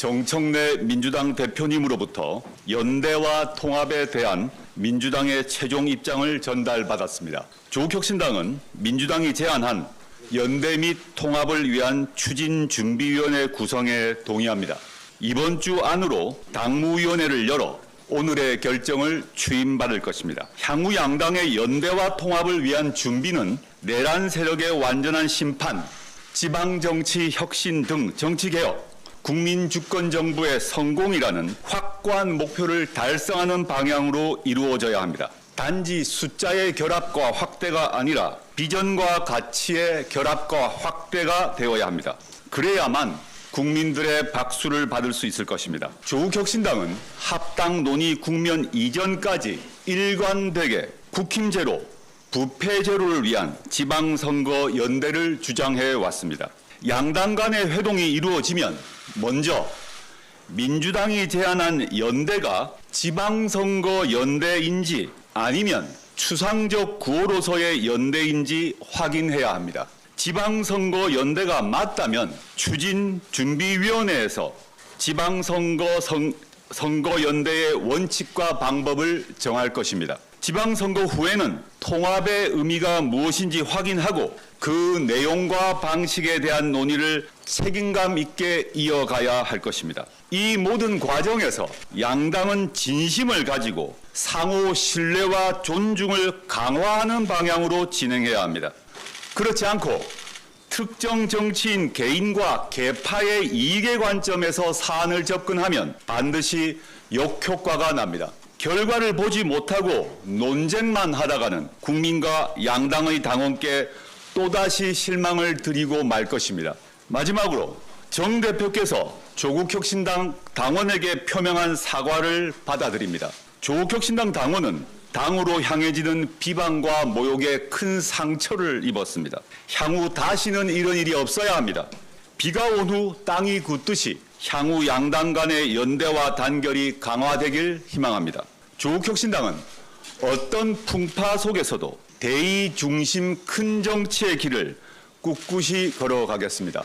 정청래 민주당 대표님으로부터 연대와 통합에 대한 민주당의 최종 입장을 전달받았습니다. 조국혁신당은 민주당이 제안한 연대 및 통합을 위한 추진준비위원회 구성에 동의합니다. 이번 주 안으로 당무위원회를 열어 오늘의 결정을 추임받을 것입니다. 향후 양당의 연대와 통합을 위한 준비는 내란 세력의 완전한 심판, 지방 정치 혁신 등 정치 개혁, 국민 주권 정부의 성공이라는 확고한 목표를 달성하는 방향으로 이루어져야 합니다. 단지 숫자의 결합과 확대가 아니라 비전과 가치의 결합과 확대가 되어야 합니다. 그래야만 국민들의 박수를 받을 수 있을 것입니다. 조국 혁신당은 합당 논의 국면 이전까지 일관되게 국힘제로 부패제로를 위한 지방선거 연대를 주장해 왔습니다. 양당 간의 회동이 이루어지면 먼저 민주당이 제안한 연대가 지방선거 연대인지 아니면 추상적 구호로서의 연대인지 확인해야 합니다. 지방선거 연대가 맞다면 추진준비위원회에서 지방선거 선, 선거 연대의 원칙과 방법을 정할 것입니다. 지방선거 후에는 통합의 의미가 무엇인지 확인하고 그 내용과 방식에 대한 논의를 책임감 있게 이어가야 할 것입니다. 이 모든 과정에서 양당은 진심을 가지고 상호 신뢰와 존중을 강화하는 방향으로 진행해야 합니다. 그렇지 않고 특정 정치인 개인과 개파의 이익의 관점에서 사안을 접근하면 반드시 역효과가 납니다. 결과를 보지 못하고 논쟁만 하다가는 국민과 양당의 당원께 또다시 실망을 드리고 말 것입니다. 마지막으로 정 대표께서 조국혁신당 당원에게 표명한 사과를 받아들입니다. 조국혁신당 당원은 당으로 향해지는 비방과 모욕에 큰 상처를 입었습니다. 향후 다시는 이런 일이 없어야 합니다. 비가 온 후 땅이 굳듯이 향후 양당 간의 연대와 단결이 강화되길 희망합니다. 조국혁신당은 어떤 풍파 속에서도 대의 중심 큰 정치의 길을 꿋꿋이 걸어가겠습니다.